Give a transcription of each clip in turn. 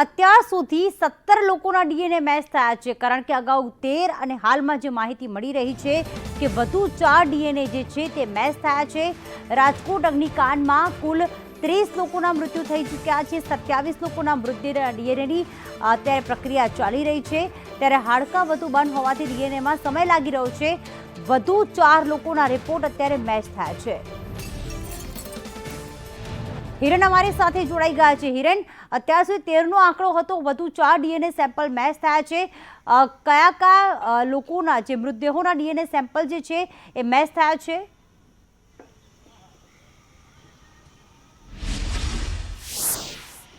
અત્યાર સુધી સત્તર લોકોના ડીએનએ મેચ થયા છે, કારણ કે અગાઉ તેર અને હાલમાં જે માહિતી મળી રહી છે કે વધુ ચાર ડીએનએ જે છે તે મેચ થયા છે. રાજકોટ અગ્નિકાંડમાં કુલ ત્રીસ લોકોના મૃત્યુ થઈ ચૂક્યા છે, સત્યાવીસ લોકોના મૃત્યુ ડીએનએની અત્યારે પ્રક્રિયા ચાલી રહી છે. ત્યારે હાડકાં વધુ બંધ હોવાથી ડીએનએમાં સમય લાગી રહ્યો છે. વધુ ચાર લોકોના રિપોર્ટ અત્યારે મેચ થયા છે. હિરણ અમારી સાથે જોડાઈ ગયા છે. હિરેન, અત્યાર સુધી તેરનો આંકડો હતો, વધુ ચાર ડીએનએ સેમ્પલ મેચ થયા છે. કયા કયા લોકોના જે મૃતદેહોના ડીએનએ સેમ્પલ જે છે, એ મેચ થયા છે?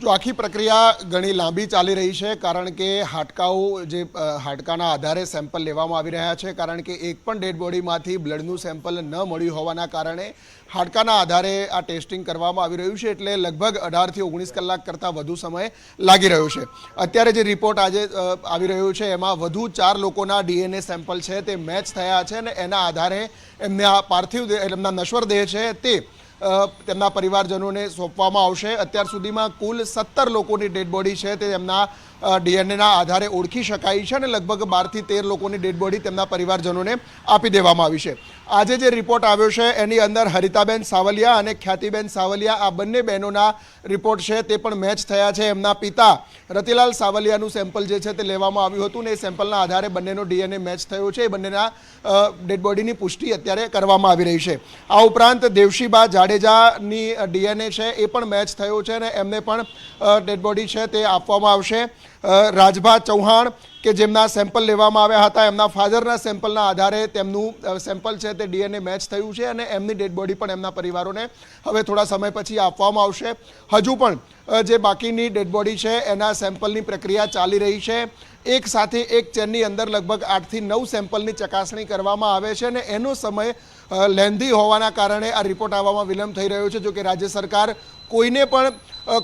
જો આખી પ્રક્રિયા ઘણી લાંબી ચાલી રહી છે, કારણ કે હાડકાઓ જે હાડકાના આધારે સેમ્પલ લેવામાં આવી રહ્યા છે, કારણ કે એક પણ ડેડ બોડીમાંથી બ્લડનું સેમ્પલ ન મળ્યું હોવાના કારણે હાડકાના આધારે આ ટેસ્ટિંગ કરવામાં આવી રહ્યું છે, એટલે લગભગ અઢારથી ઓગણીસ કલાક કરતાં વધુ સમય લાગી રહ્યો છે. અત્યારે જે રિપોર્ટ આજે આવી રહ્યો છે, એમાં વધુ ચાર લોકોના ડીએનએ સેમ્પલ છે, તે મેચ થયા છે અને એના આધારે એમને આ પાર્થિવ એમના નશ્વર દેહ છે, તે તેમના પરિવારજનોને સોંપવામાં આવશે. અત્યાર સુધીમાં કુલ સત્તર લોકોની ડેડ બોડી છે તે તેમના ડીએનએના આધારે ઓળખી શકાય છે અને લગભગ બારથી તેર લોકોની ડેડ બોડી તેમના પરિવારજનોને આપી દેવામાં આવી છે. આજે જે રિપોર્ટ આવ્યો છે એની અંદર હરિતાબેન સાવલિયા અને ખ્યાતિબેન સાવલિયા આ બંને બહેનોના રિપોર્ટ છે તે પણ મેચ થયા છે. એમના પિતા રતિલાલ સાવલિયાનું સેમ્પલ જે છે તે લેવામાં આવ્યું હતું ને એ સેમ્પલના આધારે બંનેનો ડીએનએ મેચ થયો છે. એ બંનેના ડેડ બોડીની પુષ્ટિ અત્યારે કરવામાં આવી રહી છે. આ ઉપરાંત દેવશીબા જાડેજાની ડીએનએ છે એ પણ મેચ થયો છે અને એમને પણ ડેડ બોડી છે તે આપવામાં આવશે. રાજભા ચૌહાણ કે જેમના સેમ્પલ લેવામાં આવ્યા હતા, એમના ફાધરના સેમ્પલના આધારે તેમનું સેમ્પલ છે તે ડીએનએ મેચ થયું છે અને એમની ડેડ બોડી પણ એમના પરિવારોને હવે થોડા સમય પછી આપવામાં આવશે. હજુ પણ જે બાકીની ડેડ બોડી છે એના સેમ્પલની પ્રક્રિયા ચાલી રહી છે. એક સાથે એક ચેનની અંદર લગભગ આઠથી નવ સેમ્પલની ચકાસણી કરવામાં આવે છે અને એનો સમય લેન્ધી હોવાના કારણે આ રિપોર્ટ આવવામાં વિલંબ થઈ રહ્યો છે. જો કે રાજ્ય સરકાર કોઈને પણ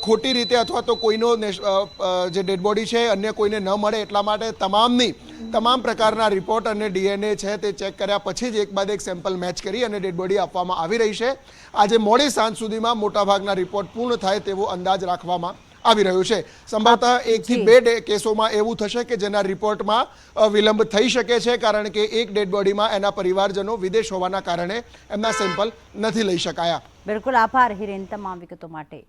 ખોટી રીતે અથવા તો કોઈનો જે ડેડ બોડી છે અન્ય કોઈને ન મળે એટલા માટે તમામની, તમામ પ્રકારના રિપોર્ટ અને ડીએનએ છે તે ચેક કર્યા પછી જ એક બાદ એક સેમ્પલ મેચ કરી અને ડેડ બોડી આપવામાં આવી રહી છે. આજે મોડી સાંજ સુધીમાં મોટાભાગના રિપોર્ટ પૂર્ણ થાય તેવો અંદાજ રાખવામાં આવી રહ્યું છે. સંભવતઃ એકથી બે કેસોમાં એવું થશે કે જેના રિપોર્ટમાં વિલંબ થઈ શકે છે કારણ કે એક ડેડ બોડીમાં એના પરિવારજનો વિદેશ હોવાના કારણે એમના સેમ્પલ નથી લઈ શકાયા. બિલકુલ આભાર હિરેન તમામ વિગતો માટે.